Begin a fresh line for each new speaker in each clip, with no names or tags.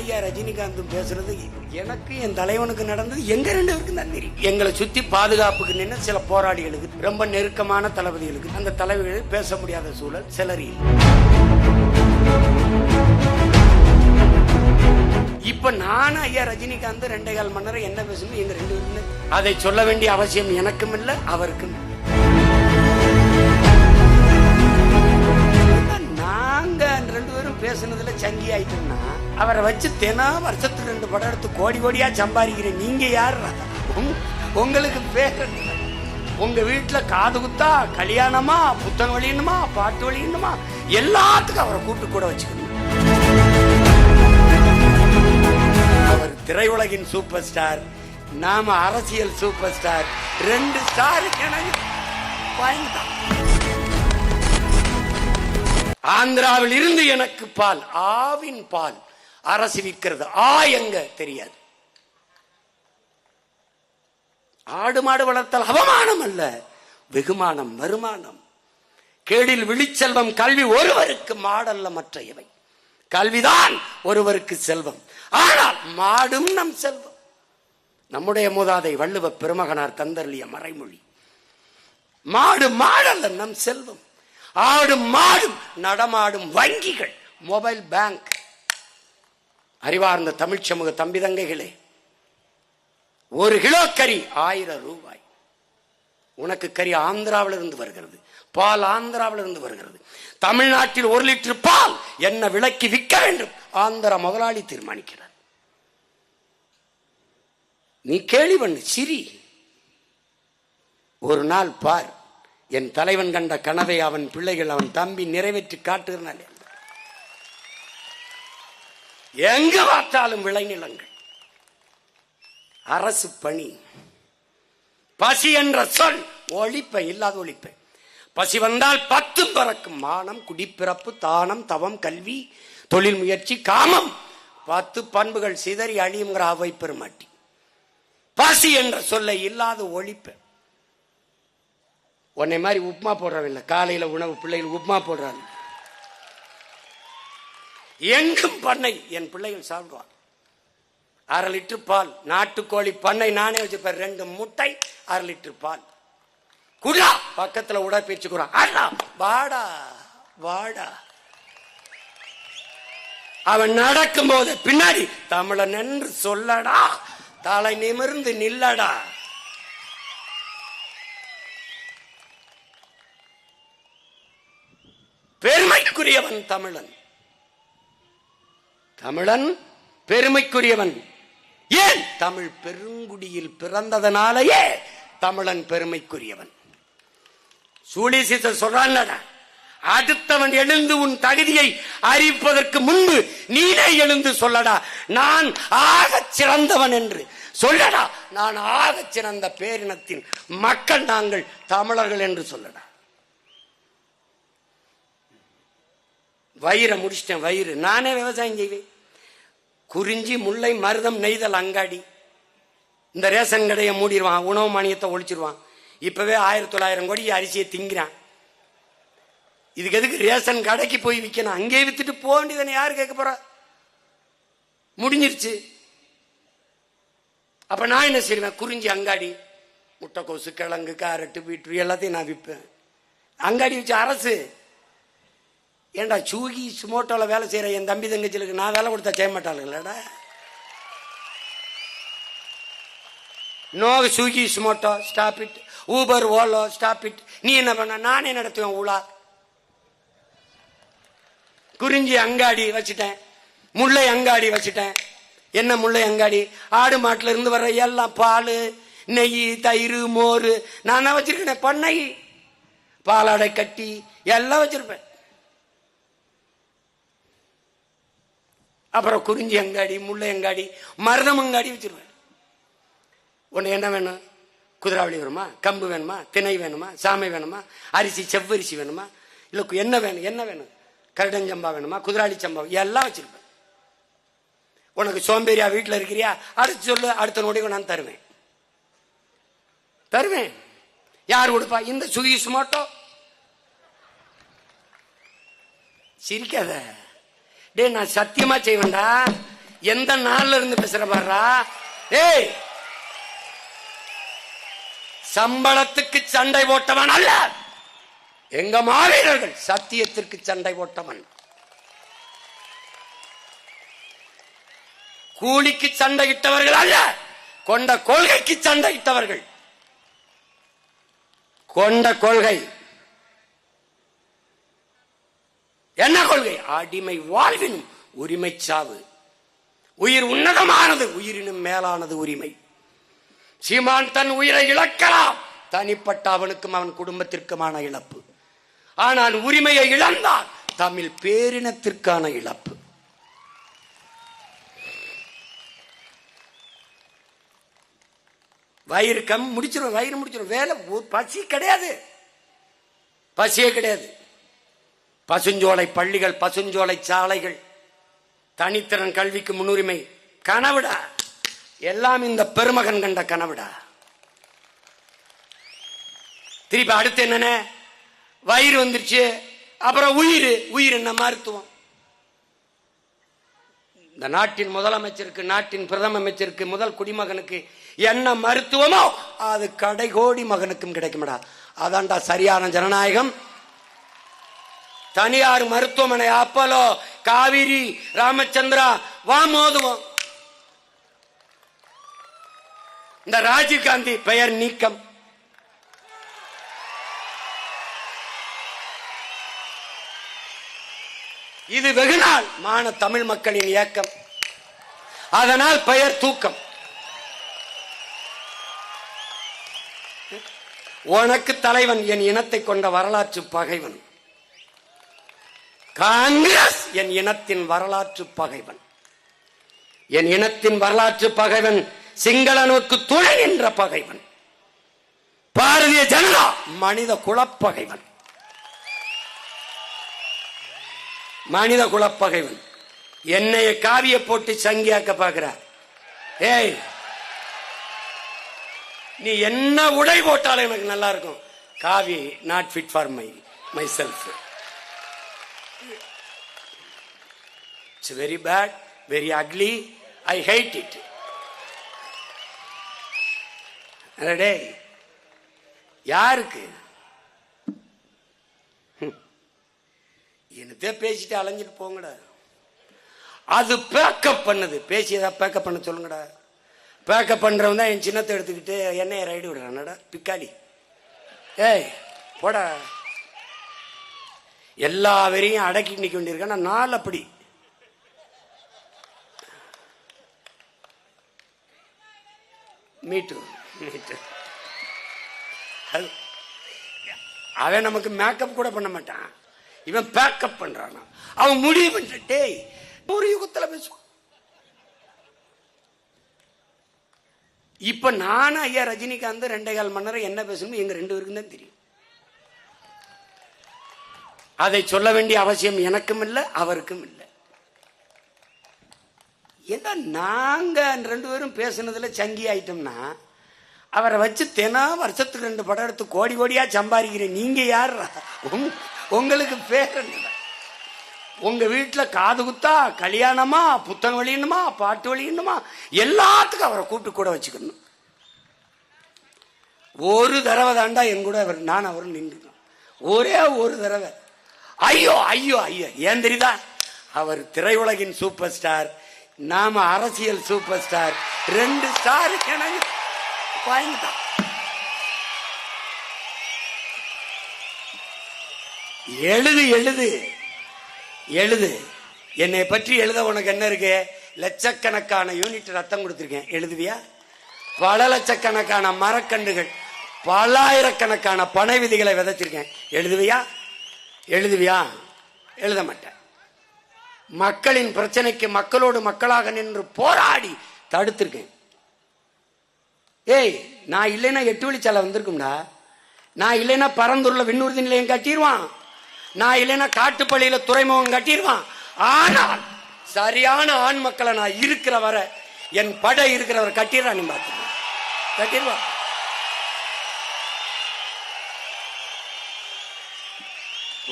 ஐயா ரஜினிகாந்தும் பேசுறது எனக்கு என் தலைவனுக்கு நடந்தது எங்க ரெண்டு பேருக்கும் தான் தெரியும் எங்களை சுத்தி பாதுகாப்புக்கு நின்று சில போராளிகளுக்கு ரொம்ப நெருக்கமான தளபதிகளுக்கு அந்த தலைவர்கள் பேச முடியாத சூழல் சிலர் இப்ப நானும் ஐயா ரஜினிகாந்த் ரெண்டே கால் மணி நேரம் என்ன பேசணும் எங்க ரெண்டு பேருமே அதை சொல்ல வேண்டிய அவசியம் எனக்கும் இல்ல அவருக்கும் இல்ல. நாங்க ரெண்டு பேரும் பேசுனதுல சங்கி ஆயிட்டோம்னா அவரை வச்சு தினம் வருஷத்துக்கு ரெண்டு படம் எடுத்து கோடி கோடியாக சம்பாதிக்கிற நீங்கள் யார் உங்களுக்கு பேர் உங்கள் வீட்டில் காது குத்தா கல்யாணமா புத்தகம் வழியணுமா பாட்டு வழியணுமா எல்லாத்துக்கும் அவரை கூட்டு கூட வச்சுக்கணும். அவர் திரையுலகின் சூப்பர் ஸ்டார் நாம அரசியல் சூப்பர் ஸ்டார் ரெண்டு ஸ்டார் எனக்கு பயன்தான் ஆந்திராவில் இருந்து எனக்கு பால் ஆவின் பால். அரசு விற்கிறது ஆ எங்க? தெரியாது. ஆடு மாடு வளர்த்தல் அவமானம் அல்ல. வெகுமானம் வருமானம். கேடில் விழிச்செல்வம் கல்வி ஒருவருக்கு மாடல்ல மற்ற இவை. கல்விதான் ஒருவருக்கு செல்வம். ஆனால் மாடும் நம் செல்வம். நம்முடைய மூதாதை வள்ளுவ பெருமகனார் தந்தர்லிய மறைமொழி. மாடு மாடல்ல நம் செல்வம். ஆடும் மாடும் நடமாடும் வங்கிகள் மொபைல் பேங்க். அறிவார்ந்த தமிழ் சமூக தம்பி தங்கைகளே ஒரு கிலோ கறி ஆயிரம் ரூபாய். உனக்கு கறி ஆந்திராவில் இருந்து வருகிறது பால் ஆந்திராவில் இருந்து வருகிறது. தமிழ்நாட்டில் ஒரு லிட்டர் பால் என்ன விலைக்கு விற்க வேண்டும்? ஆந்திரா முதலாளி தீர்மானிக்கிறார். நீ கேள்வி பண்ணு சிரி. ஒரு நாள் பார் என் தலைவன் கண்ட கனவை அவன் பிள்ளைகள் அவன் தம்பி நிறைவேற்றி காட்டுகிறான். எங்க பார்த்தாலும் விளைநிலங்கள்? அரசு பணி. பசி என்ற சொல் ஒழிப்பை இல்லாத ஒழிப்பை. பசி வந்தால் பத்து பிறக்கும் மானம் குடிப்பிறப்பு தானம் தவம் கல்வி தொழில் முயற்சி காமம். பத்து பண்புகள் சிதறி அழியுங்கிற அவை பெருமாட்டி. பசி என்ற சொல்லை இல்லாத ஒழிப்ப. உன்னை மாதிரி உப்புமா போடுறவில்லை காலையில் உணவு பிள்ளைகள் உப்புமா போடுறாங்க. எங்கும் பண்ணை. என் பிள்ளைகள் சாப்பிடுவான் அரை லிட்டர் பால் நாட்டுக்கோழி பண்ணை நானே வச்சிருப்பேன் ரெண்டு முட்டை அரை லிட்டர் பால். குடா! பக்கத்துல உடற்பயிற்சி குறான் அண்ணா வாடா வாடா. அவன் நடக்கும் போது பின்னாடி தமிழன் என்று சொல்லடா. தலை நிமிர்ந்து நில்லடா. பெருமைக்குரியவன் தமிழன். தமிழன் பெருமைக்குரியவன். ஏன்? தமிழ் பெருங்குடியில் பிறந்ததனாலேயே தமிழன் பெருமைக்குரியவன். சூழிசித்த சொல்றான் அடுத்தவன் எழுந்து உன் தகுதியை அறிவிப்பதற்கு முன்பு நீனே எழுந்து சொல்லடா. நான் ஆகச் சிறந்தவன் என்று. சொல்லடா நான் ஆகச் சிறந்த பேரினத்தின் மக்கள் நாங்கள் தமிழர்கள் என்று சொல்லடா. வயிறை முடிச்சிட்டேன் வயிறு. நானே விவசாயம் செய்வேன். குறிஞ்சி முல்லை மருதம் நெய்தல் அங்காடி. இந்த ரேஷன் கடையை மூடிடுவான் உணவு மானியத்தை ஒழிச்சிருவான். இப்பவே ஆயிரத்தி தொள்ளாயிரம் கோடி அரிசியை திங்கிறான். இதுக்கு எதுக்கு ரேஷன் கடைக்கு போய் விற்கணும் அங்கேயே வித்துட்டு போக வேண்டியதானே யாரு கேட்க போறா? முடிஞ்சிருச்சு. அப்ப நான் என்ன செய்வேன்? குறிஞ்சி அங்காடி முட்டைக்கோசு கிழங்கு கேரட்டு பீட்ரு எல்லாத்தையும் நான் விற்பேன் அங்காடி வச்சு அரசு ஏண்டா சூகி சுமோட்டோவில் வேலை செய்கிற என் தம்பி தங்கச்சிகளுக்கு நான் வேலை கொடுத்தா செய்ய மாட்டாளுங்களடா no Swiggy Zomato stop it Uber Ola stop it நீ என்ன பண்ண? நானே நடத்துவேன் ஊழா. குறிஞ்சி அங்காடி வச்சுட்டேன். முல்லை அங்காடி வச்சுட்டேன். என்ன முல்லை அங்காடி? ஆடு மாட்டில் இருந்து வர்ற எல்லாம் பால் நெய் தயிர் மோர். நான் தான் வச்சிருக்கேன் பண்ணை. பாலாடை கட்டி எல்லாம் வச்சிருப்பேன். அப்புறம் குறிஞ்சி அங்காடி முல்லை அங்காடி மருதம் அங்காடி வச்சிருவேன். ஒன்று என்ன வேணும்? குதிராவளி வேணுமா? கம்பு வேணுமா? திணை வேணுமா? சாமை வேணுமா? அரிசி செவ்வரிசி வேணுமா? இல்லை என்ன வேணும்? என்ன வேணும்? கரடஞ்சம்பா வேணுமா? குதிராளி சம்பா எல்லாம் வச்சிருப்பேன். உனக்கு சோம்பேறியா வீட்டில் இருக்கிறியா? அடுத்து சொல்லு அடுத்த நொடி நான் தருவேன். தருவேன். யார் கொடுப்பா இந்த சுகி சுமோட்டோ சிரிக்காத. டேய் நான் சத்தியமா செய்வேன்டா. எந்த நாள்ல இருந்து பேசுற பாடுறா ஏய் சம்பளத்துக்கு சண்டை போட்டவன் அல்ல. எங்க மாவீரர்கள் சத்தியத்திற்கு சண்டை போட்டவன். கூலிக்கு சண்டையிட்டவர்கள் அல்ல. கொண்ட கொள்கைக்கு சண்டையிட்டவர்கள் கொண்ட கொள்கை. என்ன கொள்கை? அடிமை வாழ்வினும் உரிமை சாவு உயிர் உன்னதமானது உயிரினும் மேலானது உரிமை. சீமான் தன் உயிரை இழக்கலாம். தனிப்பட்ட அவனுக்கும் அவன் குடும்பத்திற்குமான இழப்பு. ஆனால் உரிமையை இழந்தால் தமிழ் பேரினத்திற்கான இழப்பு. வயிறு கம் முடிச்சிடும் வயிறு முடிச்சிடும் வேலை பசி கிடையாது. பசியே கிடையாது. பசுஞ்சோலை பள்ளிகள் பசுஞ்சோலை சாலைகள். தனித்திறன் கல்விக்கு முன்னுரிமை. கனவுடா. எல்லாம் இந்த பெருமகன் கண்ட கனவுடா. திருப்பி அடுத்து என்னென்ன? வயிறு வந்துருச்சு. அப்புறம் உயிர். உயிர் என்ன மருத்துவம்? இந்த நாட்டின் முதலமைச்சருக்கு நாட்டின் பிரதம அமைச்சருக்கு முதல் குடிமகனுக்கு என்ன மருத்துவமோ அது கடைகோடி மகனுக்கும் கிடைக்கும்டா. அதான்டா சரியான ஜனநாயகம். தனியார் மருத்துவமனை அப்பலோ காவிரி ராமச்சந்திரா வா மோதுவோம். இந்த ராஜீவ் காந்தி பெயர் நீக்கம். இது வெகுநாள் மான தமிழ் மக்களின் இயக்கம். அதனால் பெயர் தூக்கம். உனக்கு தலைவன் என் இனத்தை கொண்ட வரலாற்று பகைவன். காங்கிரஸ் என் இனத்தின் வரலாற்று பகைவன். என் இனத்தின் வரலாற்று பகைவன் சிங்களனுக்கு துணை என்ற பகைவன். பாரதிய ஜனதா மனித குலப்பகைவன். மனித குலப்பகைவன். என்னைய காவிய போட்டு சங்கியாக்க பாக்குற ஏய் நீ என்ன உடை போட்டாலும் எனக்கு நல்லா இருக்கும். காவி not fit for my myself it's very bad very ugly I hide it டே யாருக்கு? என்னத்தே பேசிட்டு அலைஞ்சிட்டு போங்கடா. அது பேக்கப் பண்ணுது. பேசி ஏதாவது பேக்கப் பண்ண சொல்லுங்கடா. பேக்கப் பண்ணுறவன் தான் என் சின்னத்தை எடுத்துக்கிட்டு என்னைய ரைடு விடுறான்டா பிக்காலி ஏய் போடா. எல்லா வெறியும் அடக்கி நிக்க வேண்டியிருக்கேன். நாள் அப்படி. மீட்டு மீட்டு. அது அவன் நமக்கு மேக்கப் கூட பண்ண மாட்டான். இவன் பேக்கப் பண்றான். அவன் முடிவு பண்ணிட்டு ஒரு யுகத்துல பேசுவான். இப்ப நானும் ஐயா ரஜினிகாந்த் ரெண்டே கால் மணி நேரம் என்ன பேசணும் எங்க ரெண்டு பேருக்கும் தான் தெரியும். அதை சொல்ல வேண்டிய அவசியம் எனக்கும் இல்லை அவருக்கும் இல்லை. ஏன்னா நாங்க ரெண்டு பேரும் பேசுனதுல சங்கி ஆயிட்டோம்னா அவரை வச்சு தினம் வருஷத்துக்கு ரெண்டு படம் எடுத்து கோடி கோடியா சம்பாதிக்கிறேன். நீங்க யார்? உங்களுக்கு பேர் உங்க வீட்டில் காது குத்தா கல்யாணமா புத்தகம் வெளியணுமா பாட்டு வெளியணுமா எல்லாத்துக்கும் அவரை கூப்பிட்டு கூட வச்சுக்கணும். ஒரு தடவை தாண்டா என் கூட அவர் நான் அவரும் நின்றுக்கணும் ஒரே ஒரு தடவை. ஐயோ ஐயோ ஐயோ. ஏன் தெரியுதா? அவர் திரையுலகின் சூப்பர் ஸ்டார் நாம அரசியல் சூப்பர் ஸ்டார் ரெண்டு ஸ்டார் வாங்கிட்டான் எழுது எழுது எழுது. என்னை பற்றி எழுத உனக்கு என்ன இருக்கு? லட்சக்கணக்கான யூனிட் ரத்தம் கொடுத்துருக்கேன். எழுதுவியா? பல லட்சக்கணக்கான மரக்கண்டுகள் பல்லாயிரக்கணக்கான பனை விதிகளை விதைச்சிருக்கேன். எழுதுவியா? எழுதுவியா? எழுத மாட்டேன். மக்களின் பிரச்சனைக்கு மக்களோடு மக்களாக நின்று போராடி தடுத்திருக்கேன். ஏய் நான் இல்லைன்னா எட்டு வழிச்சாலை வந்திருக்கும்டா. நான் இல்லைன்னா பரந்தூர்ல விண்ணூர்தி நிலையம் கட்டிடுவான் நான் இல்லைன்னா காட்டுப்பள்ளியில துறைமுகம் கட்டிடுவான் ஆனால் சரியான ஆண் மக்களை நான் இருக்கிற வர என் படை இருக்கிறவர் கட்டிடுறான் நீ பார்த்து கட்டிடுவான்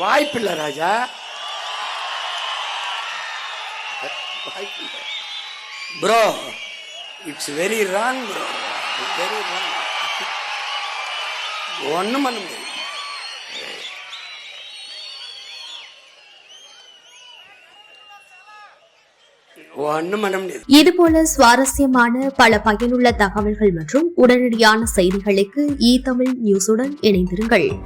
வாய்ப்பில்லை ராஜா. வாய்ப்பில்லை. Bro it's very wrong bro very wrong ஒன்றும் பண்ண முடியாது. இது போல
இதுபோல சுவாரஸ்யமான பல பயனுள்ள தகவல்கள் மற்றும் உடனடியான செய்திகளுக்கு இ தமிழ் நியூஸுடன் இணைந்திருங்கள்.